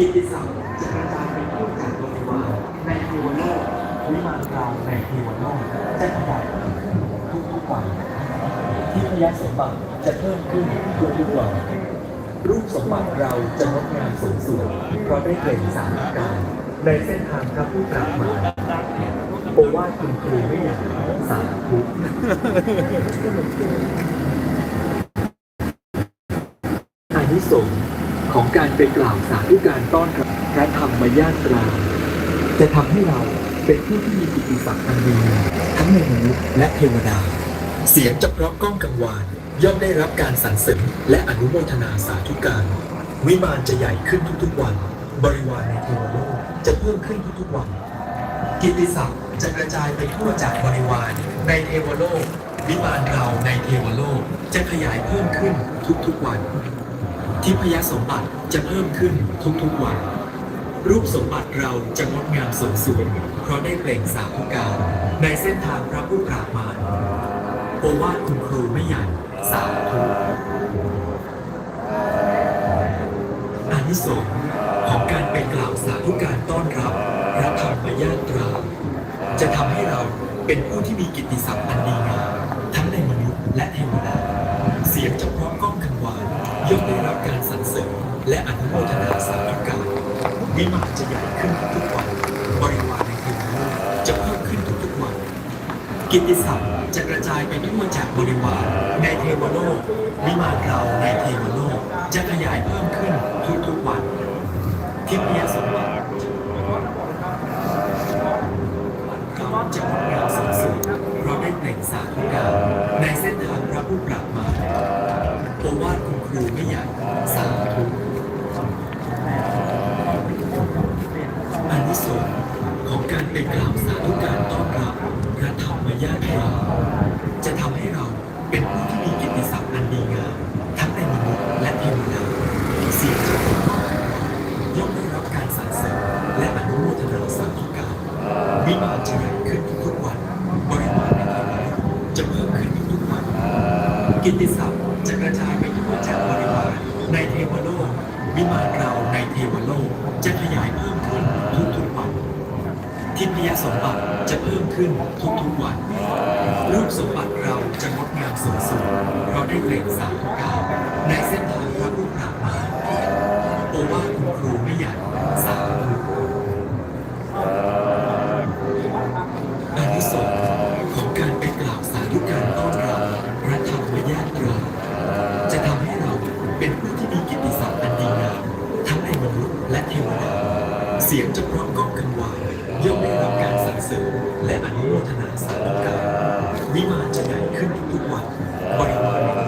กิติศัพท์จะกระจายไปทั่วจากรวารในเทวโลกวิมานเราในเทวโลกจะขยายทุกๆวันที่พยาสมบัติจะเพิ่มขึ้นทุกๆวันรูปสมบัติเราจะงดงามสมส่วนเพราะได้เปล่งสามการในเส้นทางพระผู้ปราบมารโอวาทคุณครูไม่อยากสาธุอานิสงส์ ของการไปกล่าวสาธุการต้อนรับพระธรรมญาตรา จะทำให้เราเป็นผู้ที่มีกิตติศักดิ์อันดีทั้งในมนุษย์และเทวดา เสียงจะเพราะก้องกังวานย่อมได้รับการสรรเสริญและอนุโมทนาสาธุการ วิมานจะใหญ่ขึ้นทุกๆวัน บริวารในเทวโลกจะเพิ่มขึ้นทุกๆวัน กิตติศัพท์จะกระจายไปทั่วจากบริวารในเทวโลก วิมานเราในเทวโลกจะขยายเพิ่มขึ้นทุกๆวัน ทิพยสมบัติจะเพิ่มขึ้นทุกๆวัน รูปสมบัติเราจะงดงามสมส่วนเพราะได้เปล่งสาธุการในเส้นทางพระผู้ปราบมารโอวาทคุณครูไม่ใหญ่สาธุอานิสงส์ของการไปกล่าวสาธุการต้อนรับพระธรรมญาตรา จะทำให้เราเป็นผู้ที่มีกิตติศัพท์อันดีงามทั้งใน และอนุโมทนาสาธุการวิมานจะใหญ่ขึ้นทุกวัน บริวารในเทวโลกจะเพิ่มขึ้นทุกๆวัน กิตติศัพท์จะกระจายไปทั่วจากบริวารในเทวโลกวิมานเราในเทวโลกจะขยายเพิ่มขึ้นทุกๆวันทิพยสมบัติเราจะงดงามสมสุดเราได้เปล่งสาธุการในเส้นทางพระผู้ปราบมารโอวาทคุณครูไม่ใหญ่สาธุอา วิมานจะใหญ่ขึ้นทุกวัน บริวารในเทวโลจะเพิ่มขึ้นทุกวัน กิตติศัพท์จะกระจายไปทั่วจากบริวารในเทวโลก วิมานเราในเทวโลกจะขยายเพิ่มขึ้นทุกๆวันทิพยสมบัติจะเพิ่มขึ้นทุกๆวัน รูปสมบัติเราจะงดงามสมสุดเพราะได้เปล่งสาธุการในเส้นทางพระผู้ปราบมาโอวาทคุณครูไม่ใหญ่สาธุ เสียงจะพร้อมก้องกันวายย่อมได้รับการสรรเสริญและอนุโมทนาสาธุการวิมานจะใหญ่ขึ้นทุกวันบริวาร